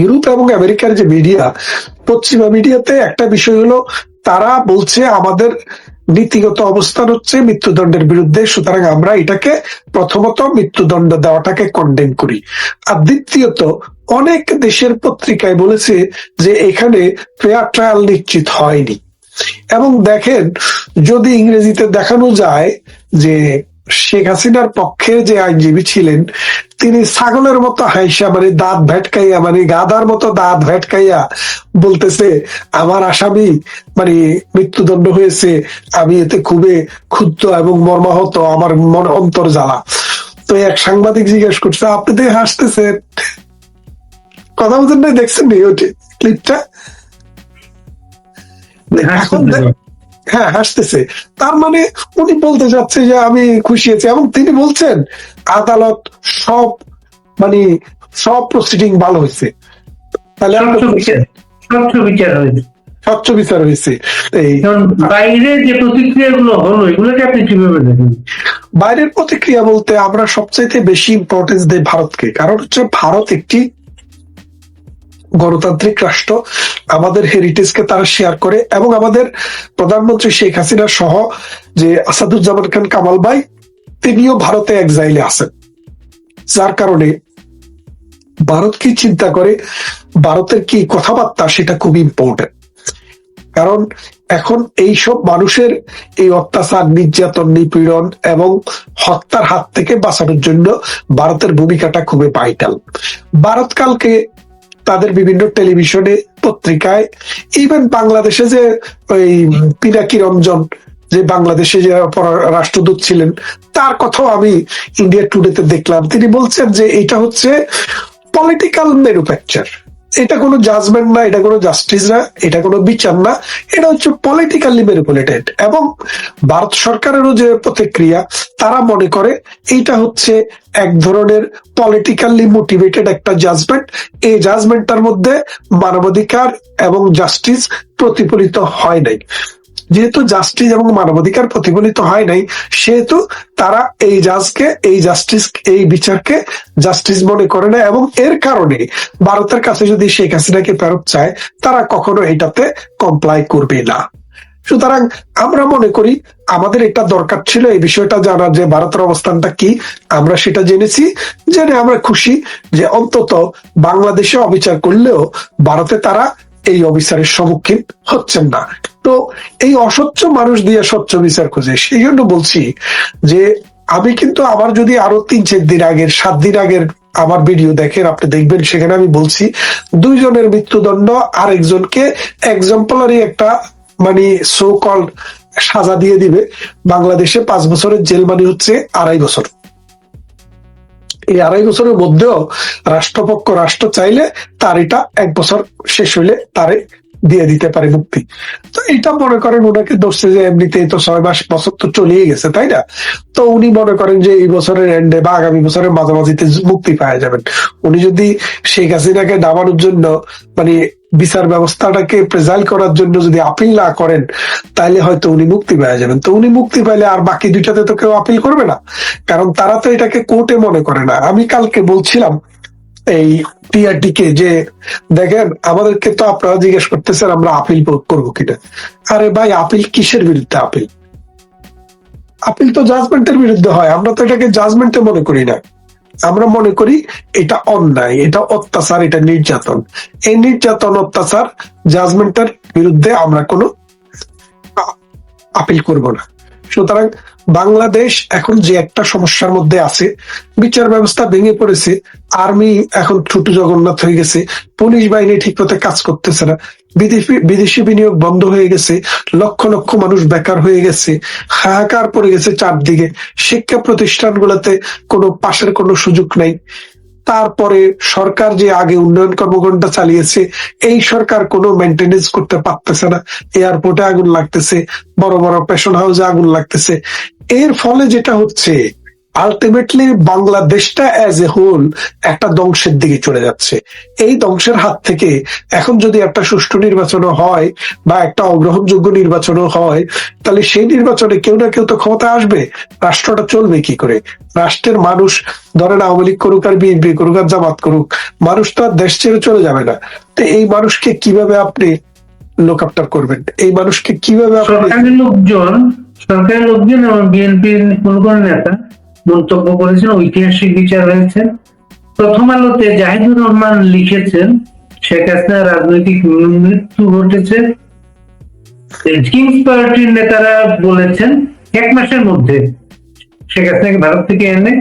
Europe এবং আমেরিকার যে মিডিয়া, পশ্চিমা মিডিয়াতে একটা বিষয় হলো, তারা বলছে আমাদের নীতিগত অবস্থান হচ্ছে মৃত্যুদণ্ডের বিরুদ্ধে, সুতরাং আমরা এটাকে প্রথমত মৃত্যুদণ্ড দেওয়াটাকে কন্ডেম করি। আর দ্বিতীয়ত, অনেক দেশের পত্রিকায় বলেছে যে এখানে ফেয়ার ট্রায়াল নিশ্চিত হয়নি। এবং দেখেন, যদি ইংরেজিতে দেখানো যায় যে শেখ হাসিনার পক্ষে যে আইনজীবী ছিলেন তিনি ছাগলের মতো হাইসা মানে দাঁত ভেটকাইয়া মানে গাদার মতো দাঁত ভেটকাইয়া বলতেছে আমার আসামি মানে মৃত্যুদণ্ড হয়েছে আমি এতে খুবই ক্ষুব্ধ এবং মর্মাহত আমার মন অন্তর জ্বালা। তো এক সাংবাদিক জিজ্ঞেস করছে আপনি তো হাসতেছেন। কথা বলছেন না দেখছেন নি ওটি ক্লিপটা এখন হ্যাঁ হাসতেছে। তার মানে উনি বলতে চাচ্ছে যে আমি খুশি আছি এবং তিনি বলছেন আদালত সব মানে সব প্রসিডিং ভালো হয়েছে। তাহলে স্বচ্ছ বিচার হয়েছে। স্বচ্ছ বিচার হয়েছে। এই বাইরে যে প্রতিক্রিয়াগুলো হলো এগুলোকে আপনি কীভাবে দেখেন? বাইরের প্রতিক্রিয়া বলতে আমরা সবচাইতে বেশি ইম্পর্টেন্স দেই ভারতকে। কারণ হচ্ছে ভারত একটি গণতান্ত্রিক রাষ্ট্র, আমাদের হেরিটেজকে তারা শেয়ার করে এবং আমাদের প্রধানমন্ত্রী শেখ হাসিনা সহ যে আসাদুজ্জামান খান কামাল ভাই, তিনিও ভারতে এক্সাইলে আছেন। যার কারণে ভারত কি চিন্তা করে, ভারতের কি কথাবার্তা সেটা খুব ইম্পর্টেন্ট কারণ এখন এইসব মানুষের এই অত্যাচার, নির্যাতন, নিপীড়ন এবং হত্যার হাত থেকে বাঁচানোর জন্য ভারতের ভূমিকাটা খুবই ভাইটাল ভারত কালকে তাদের বিভিন্ন টেলিভিশনে, পত্রিকায় ইভেন বাংলাদেশে যে ওই পিনাকি রঞ্জন যে বাংলাদেশে যে রাষ্ট্রদূত ছিলেন, তার কথাও আমি ইন্ডিয়া টুডেতে দেখলাম। তিনি বলছেন যে এটা হচ্ছে পলিটিক্যাল ম্যানুফ্যাকচার এটা কোনো জাজমেন্ট না, এটা কোনো জাস্টিস না, এটা কোনো বিচার না, এটা হচ্ছে পলিটিক্যালি ম্যানিপুলেটেড এবং ভারত সরকারেরও যে প্রতিক্রিয়া, তারা মনে করে এইটা হচ্ছে এক ধরনের পলিটিক্যালি মোটিভেটেড একটা জাজমেন্ট এই জাজমেন্টটার মধ্যে মানবাধিকার এবং জাস্টিস প্রতিফলিত হয় নাই। যেহেতু জাস্টিস এবং মানবাধিকার প্রতিফলিত হয় নাই, সেহেতু তারা এই জাজকে, এই জাস্টিস এই বিচারকে জাস্টিস মনে করে না এবং এর কারণে ভারতের কাছে যদি শেখ হাসিনাকে ফেরত চায়, তারা কখনো এটাতে কমপ্লাই করবে না। সুতরাং আমরা মনে করি আমাদের এটা দরকার ছিল এই বিষয়টা জানার যে ভারতের অবস্থানটা কি, আমরা সেটা জেনেছি, জেনে আমরা খুশি যে অন্তত বাংলাদেশে অবিচার করলেও ভারতে তারা এই অবিচারের সম্মুখীন হচ্ছেন না। তো এই অস্বচ্ছ মানুষ দিয়ে স্বচ্ছ বিচার খুঁজে। সেই জন্য বলছি যে আমি কিন্তু আমার যদি আরও তিন, চার দিন আগের, সাত দিন আগের আমার ভিডিও দেখেন, আপনি দেখবেন, সেখানে আমি বলছি দুইজনের মৃত্যুদণ্ড, আরেকজনকে এক্সাম্পলারি একটা মানে সো কল সাজা দিয়ে দিবে। বাংলাদেশে পাঁচ বছরের জেল মানে হচ্ছে আড়াই বছর। এই আড়াই বছরের মধ্যেও রাষ্ট্রপক্ষ, রাষ্ট্র চাইলে তার এটা এক বছর শেষ হইলে তারে দিয়ে দিতে পারে মুক্তি। তো এটা মনে করেন ওনাকে ধরছে যে এমনিতেই তো ছয় মাস বছর তো চলেই গেছে, তাই না? তো উনি মনে করেন যে এই বছরের এন্ডে বা আগামী বছরের মাঝামাঝিতে মুক্তি পাওয়া যাবেন। উনি যদি শেখ হাসিনাকে নামানোর জন্য মানে বিচার ব্যবস্থাটাকে প্রেজাইল করার জন্য যদি আপিল না করেন, তাহলে হয়তো উনি মুক্তি পেয়ে যাবেন। তো উনি মুক্তি পাইলে আর বাকি দুইটাতে তো কেউ আপিল করবে না। কারণ তারা তো এটাকে কোর্টে মনে করে না। আমি কালকে বলছিলাম এই টিআরটি কে যে দেখেন, আমাদেরকে তো আপনারা জিজ্ঞেস করতেছেন, আমরা আপিল করব কিনা। আরে ভাই, আপিল কিসের বিরুদ্ধে আপিল? আপিল তো জাজমেন্টের বিরুদ্ধে হয়। আমরা তো এটাকে জাজমেন্টে মনে করি না। আমরা মনে করি এটা অন্যায়, এটা অত্যাচার, এটা নির্যাতন। এই নির্যাতন, অত্যাচার জাজমেন্টের বিরুদ্ধে আমরা কোনো আপিল করব না। সুতরাং বাংলাদেশ এখন যে একটা সমস্যার মধ্যে আছে, বিচার ব্যবস্থা ভেঙে পড়েছে, আর্মি এখন ছোট জগন্নাথ হয়ে গেছে, পুলিশ বাহিনী ঠিক মতো কাজ করতেছে না, বিদেশি বিদেশি বিনিয়োগ বন্ধ হয়ে গেছে, লক্ষ লক্ষ মানুষ বেকার হয়ে গেছে, হাহাকার পড়ে গেছে চারদিকে, শিক্ষা প্রতিষ্ঠানগুলোতে কোনো পাশের কোনো সুযোগ নাই। তারপরে সরকার যে আগে উন্নয়ন কর্মকাণ্ডটা চালিয়েছে, এই সরকার কোনো মেনটেনেন্স করতে পারতেছে না। এয়ারপোর্টে আগুন লাগতেছে, বড় বড় পেশন হাউসে আগুন লাগতেছে। এর ফলে যেটা হচ্ছে আলটিমেটলি বাংলাদেশটা অ্যাজ এ হোল একটা ধ্বংসের দিকে চলে যাচ্ছে। এই ধ্বংসের হাত থেকে এখন যদি একটা সুষ্ঠু নির্বাচনও হয় বা একটা অগ্রহণযোগ্য নির্বাচনও হয়, তাহলে সেই নির্বাচনে কেউ না কেউ তো ক্ষমতা আসবে। রাষ্ট্রটা চলবে কি করে? রাষ্ট্রের মানুষ ধরেন আওয়ামী লীগ করুক আর বিএনপি করুক আর জামাত করুক, মানুষ তো আর দেশ ছেড়ে চলে যাবে না। তো এই মানুষকে কীভাবে আপনি লোক আফটার করবেন? এই মানুষকে কীভাবে আপনি লোকজন সরকারি লোকজন এবং বিএনপির কোন কোন নেতা মন্তব্য করেছেন ঐতিহাসিক বিচার হয়েছে। প্রথম আলোতে জাহিদুর রহমান লিখেছেন, শেখ হাসিনার রাজনৈতিক মৃত্যু ঘটেছে। কিংস পার্টির নেতারা বলেছেন, এক মাসের মধ্যে শেখ হাসিনাকে ভারত থেকে এনে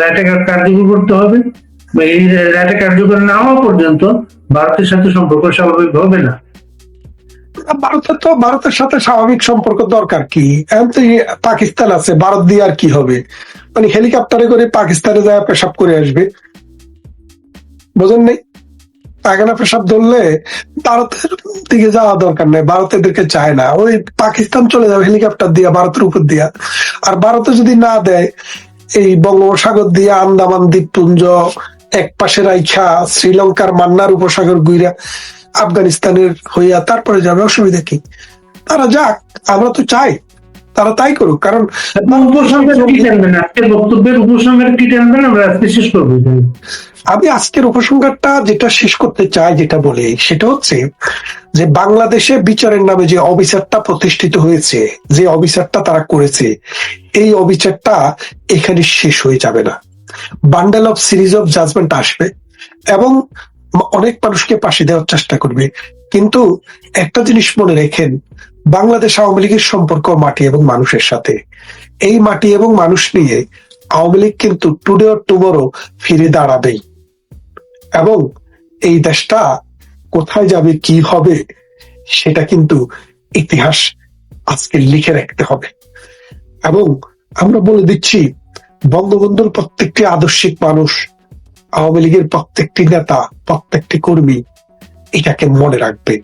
রায়টা কার্যকর করতে হবে। এই রায়টা কার্যকর না হওয়া পর্যন্ত ভারতের সাথে সম্পর্ক স্বাভাবিক হবে না। ভারতের তো, ভারতের সাথে স্বাভাবিক সম্পর্ক দরকার কি? এখন তো পাকিস্তান আছে, ভারত দিয়ে আর কি হবে? মানে হেলিকপ্টারে করে পাকিস্তানে যায় পেশাব করে আসবে। বোঝেন নেই? পায়খানা পেশাব ধরলে ভারতের দিকে যাওয়া দরকার নেই, ভারত এদেরকে চায় না। ওই পাকিস্তান চলে যাবে হেলিকপ্টার দিয়া, ভারতের উপর দিয়া। আর ভারতে যদি না দেয়, এই বঙ্গোপসাগর দিয়ে, আন্দামান, দ্বীপপুঞ্জ, এক পাশে রাইখা, শ্রীলঙ্কার মান্নার উপসাগর গুইরা আফগানিস্তানের হইয়া তারপরে যাবে অসুবিধা কি? তারা যাক আমরা তো চাই তারা তাই করুক কারণ। আমি আজকের উপসংহারটা যেটা শেষ করতে চাই যেটা বলি সেটা হচ্ছে যে বাংলাদেশে বিচারের নামে যে অবিচারটা প্রতিষ্ঠিত হয়েছে যে অবিচারটা তারা করেছে এই অবিচারটা এখানে শেষ হয়ে যাবে না। Bundle of series of judgement আসবে এবং অনেক মানুষকে পাশে দেওয়ার চেষ্টা করবে। কিন্তু একটা জিনিস মনে রেখেন, বাংলাদেশ আওয়ামী লীগের সম্পর্ক মাটি এবং মানুষের সাথে। এই মাটি এবং মানুষ নিয়ে আওয়ামী লীগ কিন্তু টুডে অর টুমোরো ফিরে দাঁড়াবেই। এবং এই দেশটা কোথায় যাবে, কি হবে, সেটা কিন্তু ইতিহাস আজকে লিখে রাখতে হবে। এবং আমরা বলে দিচ্ছি, বঙ্গবন্ধুর প্রত্যেকটি আদর্শিক মানুষ আওয়ামী লীগের প্রত্যেকটি নেতা, প্রত্যেকটি কর্মী এটাকে মনে রাখবে।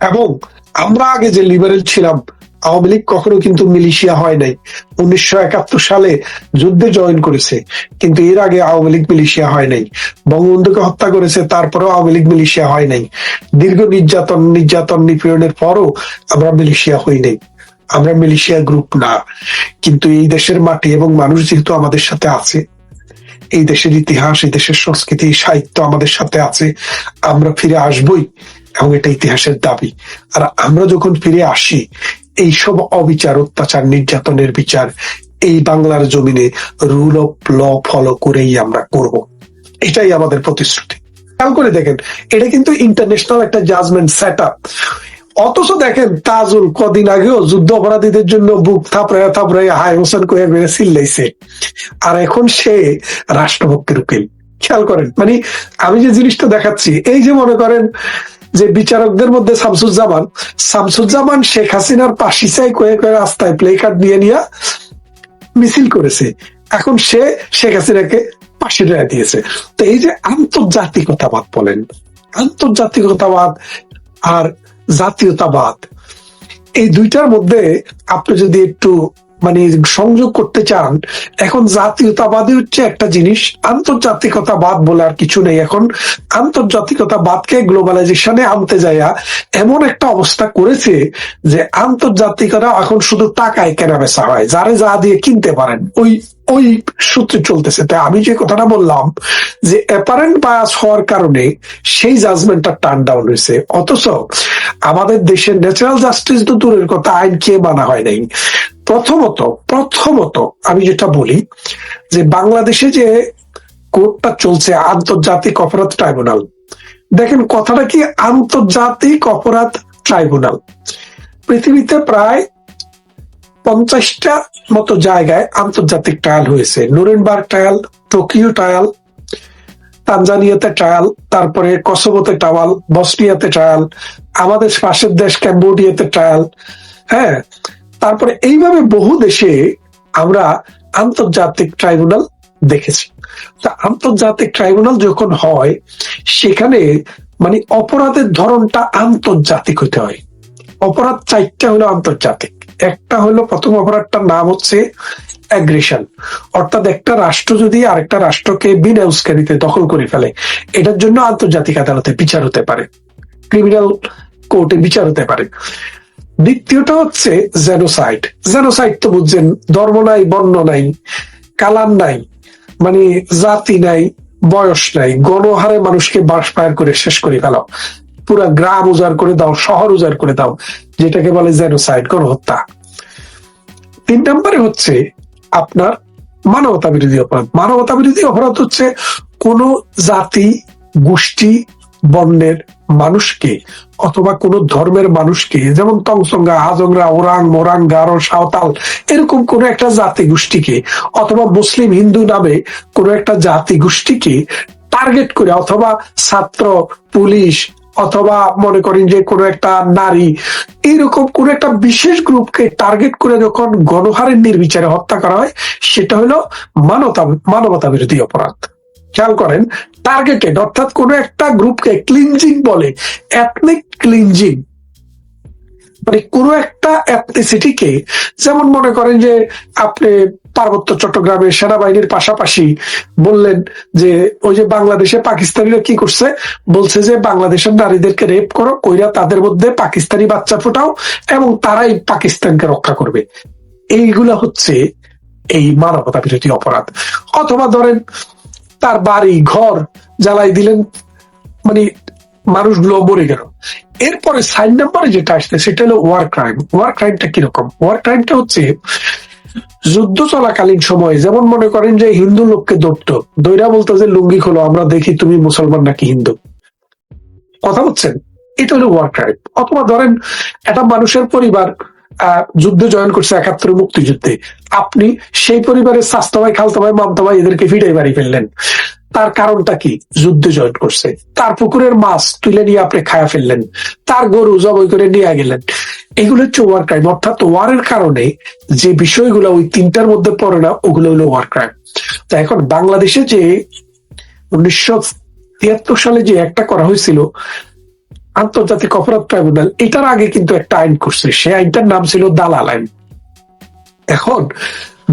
এবং আমরা আগে যে লিবারেল ছিলাম, আওয়ামী লীগ কখনো কিন্তু মিলিশিয়া হয় নাই। উনিশশো একাত্তর সালে যুদ্ধে জয়েন করেছে, কিন্তু এর আগে আওয়ামী লীগ মিলিশিয়া হয় নাই। বঙ্গবন্ধুকে হত্যা করেছে, তারপরেও আওয়ামী লীগ মিলিশিয়া হয় নাই। দীর্ঘ নির্যাতন নির্যাতন নিপীড়নের পরও আমরা মিলিশিয়া হই নাই। আমরা মিলিশিয়া গ্রুপ না। কিন্তু এই দেশের মাটি এবং মানুষ যেহেতু আমাদের সাথে আছে এই দেশের ইতিহাস, এই দেশের সংস্কৃতি সাহিত্য আমাদের সাথে আছে, আমরা ফিরে আসবই, এবং এটা ইতিহাসের দাবি। আর আমরা যখন ফিরে আসি, এইসব অবিচার, অত্যাচার, নির্যাতনের বিচার, এই বাংলার জমিনে রুল অফ ল ফলো করেই আমরা করব। এটাই আমাদের প্রতিশ্রুতি। খেয়াল করে দেখেন, এটা কিন্তু ইন্টারন্যাশনাল একটা জাজমেন্ট সেট আপ অথচ দেখেন তাজুল কদিন আগেও যুদ্ধ অপরাধীদের জন্য বুক থাপড়ায় থাপড়ায় হাই হোসেন কয়ে মেরে চিল্লাইছে আর এখন সে রাষ্ট্রপক্ষের উকিল। খেয়াল করেন মানে আমি যে জিনিসটা দেখাচ্ছি, এই যে মনে করেন যে বিচারকদের মধ্যে শামসুজ্জামান শামসুজ্জামান শেখ হাসিনার পাশি চাই কয়ে কয়ে রাস্তায় প্লে কার্ড নিয়ে নিয়ে মিছিল করেছে। এখন সে শেখ হাসিনাকে পাশে রায় দিয়েছে। তো এই যে আন্তর্জাতিকতাবাদ বলেন, আন্তর্জাতিকতাবাদ আর জাতীয়তাবাদ। এই দুইটার মধ্যে আপনি যদি একটু মানে সংযোগ করতে চান, এখন জাতীয়তাবাদী হচ্ছে একটা জিনিস। আন্তর্জাতিকতাবাদ বলে আর কিছু নেই এখন। আন্তর্জাতিকতাবাদকে গ্লোবালাইজেশনে আনতে যাইয়া এমন একটা অবস্থা করেছে যে আন্তর্জাতিকতা এখন শুধু টাকায় কেনা বেচা হয়। যারে যা দিয়ে কিনতে পারেন, ওই ওই সূত্রে চলতেছে। তাই আমি যে কথাটা বললাম যে অ্যাপারেন্ট বায়াস হওয়ার কারণে সেই জাজমেন্টটা টার্ন ডাউন হয়েছে। অথচ আমাদের দেশের ন্যাচারাল জাস্টিস তো দূরের কথা, আইন কে মানা হয় নাই। প্রথমত প্রথমত আমি যেটা বলি যে বাংলাদেশে যে কোর্টটা চলছে, আন্তর্জাতিক অপরাধ ট্রাইব্যুনাল, দেখেন কথাটা কি? আন্তর্জাতিক অপরাধ ট্রাইব্যুনাল। পৃথিবীতে প্রায় পঞ্চাশটা মতো জায়গায় আন্তর্জাতিক ট্রায়াল হয়েছে। নুরেনবার্গ ট্রায়াল টোকিও ট্রায়াল তানজানিয়াতে ট্রায়াল তারপরে কসোভোতে ট্রায়াল বসনিয়াতে ট্রায়াল আমাদের পাশের দেশ ক্যাম্বোডিয়াতে ট্রায়াল হ্যাঁ? তারপরে এইভাবে বহু দেশে আমরা আন্তর্জাতিক ট্রাইব্যুনাল দেখেছি। তা আন্তর্জাতিক ট্রাইব্যুনাল যখন হয়, সেখানে মানে অপরাধের ধরনটা আন্তর্জাতিক হতে হয়। অপরাধ চারটা হলো আন্তর্জাতিক। একটা হলো প্রথম অপরাধটার নাম হচ্ছে অ্যাগ্রেশন অর্থাৎ একটা রাষ্ট্র যদি আরেকটা রাষ্ট্রকে বিনা উস্কানিতে দখল করে ফেলে, এটার জন্য আন্তর্জাতিক আদালতে বিচার হতে পারে। ক্রিমিনাল কোর্টে বিচার হতে পারে। দ্বিতীয়টা হচ্ছে জেনোসাইড জেনোসাইড তো বুঝছেন, ধর্ম নাই, বর্ণ নাই কালার নাই মানে জাতি নাই, বয়স নাই, গণহারে মানুষকে বাস পায়ার করে শেষ করে ফেলাও। পুরা গ্রাম উজাড় করে দাও, শহর উজাড় করে দাও, যেটাকে বলে জেনোসাইড গণহত্যা তিন নম্বরে হচ্ছে আপনার মানবতা বিরোধী অপরাধ। মানবতা বিরোধী অপরাধ হচ্ছে কোন জাতি, গোষ্ঠী, বর্ণের মানুষকে অথবা কোন ধর্মের মানুষকে, যেমন তংসঙ্গা হাজংরা, ওরাং, মোরাং, গারো, সাঁওতাল, এরকম কোন একটা জাতি গোষ্ঠীকে অথবা মুসলিম হিন্দু নামে কোন একটা জাতি গোষ্ঠীকে টার্গেট করে অথবা ছাত্র, পুলিশ অথবা মনে করেন যে কোনো একটা নারী এইরকম কোন একটা বিশেষ গ্রুপকে টার্গেট করে যখন গণহারের নির্বিচারে হত্যা করা হয়, সেটা হলো মানবতা মানবতা বিরোধী অপরাধ। খেয়াল করেন টার্গেটেড অর্থাৎ কোন একটা গ্রুপকে ক্লিনজিং বলে এথনিক ক্লিনজিং মানে কোন একটা এথনিসিটিকে যেমন মনে করেন যে আপনি পার্বত্য চট্টগ্রামের সেনাবাহিনীর পাশাপাশি বললেন যে, ওই যে বাংলাদেশে পাকিস্তানিরা কি করছে? বলছে যে, বাংলাদেশের নারীদেরকে রেপ করো, কইরা তাদের মধ্যে পাকিস্তানি বাচ্চা ফোটাও এবং তারাই পাকিস্তানকে রক্ষা করবে। এইগুলা হচ্ছে এই মানবতা বিরোধী অপরাধ। অথবা ধরেন, তার বাড়ি, ঘর জ্বালাই দিলেন মানে মানুষগুলো মরে গেল। এরপরে সাইন নাম্বারে যেটা আসছে, সেটা হলো ওয়ার ক্রাইম ওয়ার ক্রাইমটা কীরকম? ওয়ার ক্রাইমটা হচ্ছে যুদ্ধ চলাকালীন সময় যেমন মনে করেন যে হিন্দু লোককে ধরত দৈরা বলতো যে, লুঙ্গি খোলো, আমরা দেখি তুমি মুসলমান নাকি হিন্দু। কথা হচ্ছেন এটা হলো ওয়ার ক্রাইম অথবা ধরেন, একটা মানুষের পরিবার যুদ্ধে জয়েন করছে একাত্তর মুক্তিযুদ্ধে। আপনি সেই পরিবারের স্বাস্থ্য ভাই খালতা ভাই মামতা ভাই এদেরকে ফিটাই বাড়ি ফেললেন। তার কারণটা কি? যুদ্ধে জয়েন করছে। তার পুকুরের মাছ তুলে নিয়ে আপনি খায়া ফেললেন। তার গরু জবাই করে নিয়ে গেলেন। এগুলো হচ্ছে ওয়ার ক্রাইম অর্থাৎ ওয়ারের কারণে যে বিষয়গুলো ওই তিনটার মধ্যে পড়ে না, ওগুলো হলো ওয়ার ক্রাইম তো এখন বাংলাদেশে যে উনিশশো তিয়াত্তর সালে যে একটা করা হয়েছিল, আন্তর্জাতিক অপরাধ ট্রাইব্যুনাল, এটার আগে কিন্তু একটা আইন করছে। সেই আইনটার নাম ছিল দালাল আইন। এখন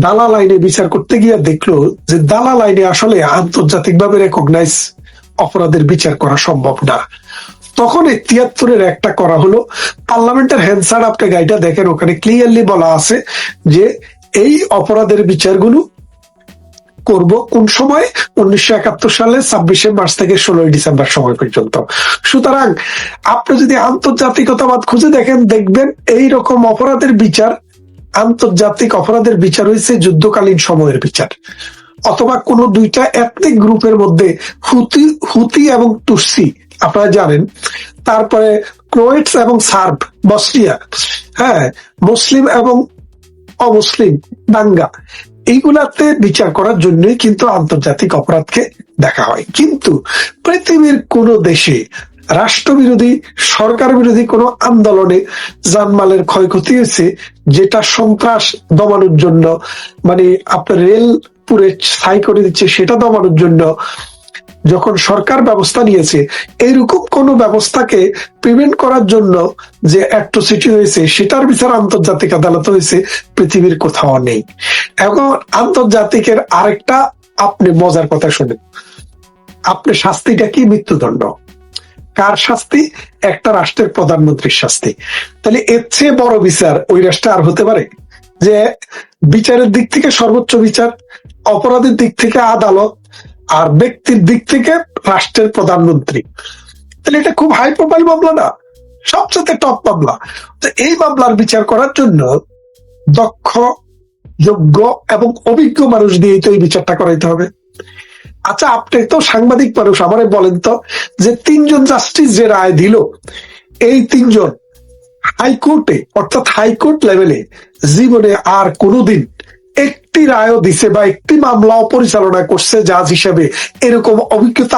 দালাল আইনে বিচার করতে গিয়ে দেখল যে দালাল আইনে আসলে আন্তর্জাতিকভাবে রেকগনাইজ অপরাধের বিচার করা সম্ভব না। তখন এই তিয়াত্তরের একটা করা হলো, পার্লামেন্টের হ্যান্সার আপনি গাইটা দেখেন, ওখানে ক্লিয়ারলি বলা আছে যে এই অপরাধের বিচারগুলো করব কোন সময়? উনিশশো একাত্তর সালে ছাব্বিশে মার্চ থেকে ষোলোই ডিসেম্বর সময় পর্যন্ত। সুতরাং আপনি যদি আন্তর্জাতিকতাবাদ খুঁজে দেখেন, দেখবেন এই রকম অপরাধের বিচার আন্তর্জাতিক অপরাধের বিচার হয়েছে যুদ্ধকালীন সময়ের বিচার। অথবা কোন দুইটা এথনিক গ্রুপের মধ্যে হুতি হুতি এবং তুসি আপনারা জানেন। তারপরে ক্রোয়েটস এবং সার্ব বসরিয়া হ্যাঁ মুসলিম এবং অমুসলিম, দাঙ্গা, এইগুলাতে বিচার করার জন্যই কিন্তু আন্তর্জাতিক অপরাধকে দেখা হয়। কিন্তু পৃথিবীর কোন দেশে রাষ্ট্রবিরোধী সরকার বিরোধী কোনো আন্দোলনে জানমালের ক্ষয়ক্ষতি হয়েছে, যেটা সন্ত্রাস দমানোর জন্য মানে আপনার রেল পুরে ছাই করে দিচ্ছে, সেটা দমানোর জন্য যখন সরকার ব্যবস্থা নিয়েছে, এইরকম কোন ব্যবস্থাকে প্রিভেন্ট করার জন্য যে অ্যাট্রোসিটি হয়েছে সেটার বিচার আন্তর্জাতিক আদালত হয়েছে, পৃথিবীর কোথাও নেই। এখন আন্তর্জাতিকের আরেকটা, আপনি মজার কথা শুনেন। আপনি শাস্তিটা কি মৃত্যুদণ্ড? কার শাস্তি? একটা রাষ্ট্রের প্রধানমন্ত্রীর শাস্তি। তাহলে এর চেয়ে বড় বিচার ওই রাষ্ট্রে আর হতে পারে? যে বিচারের দিক থেকে সর্বোচ্চ বিচার, অপরাধের দিক থেকে আদালত, আর ব্যক্তির দিক থেকে রাষ্ট্রের প্রধানমন্ত্রী। তাহলে এটা খুব হাই প্রোফাইল মামলা না? সবচেয়ে টপ মামলা। তো এই মামলার বিচার করার জন্য দক্ষ, যোগ্য এবং অভিজ্ঞ মানুষ দিয়ে তো এই বিচারটা করাইতে হবে। আচ্ছা আপনি তো সাংবাদিক মানুষ, আমারে বলেন তো যে তিনজন জাস্টিস যে রায় দিল, এই তিনজন হাইকোর্টে, অর্থাৎ হাইকোর্ট লেভেলে জীবনে আর কোনোদিন একটি রায়ও দিছে বা একটি মামলাও পরিচালনা করছে জাজ হিসেবে এরকম অভিজ্ঞতা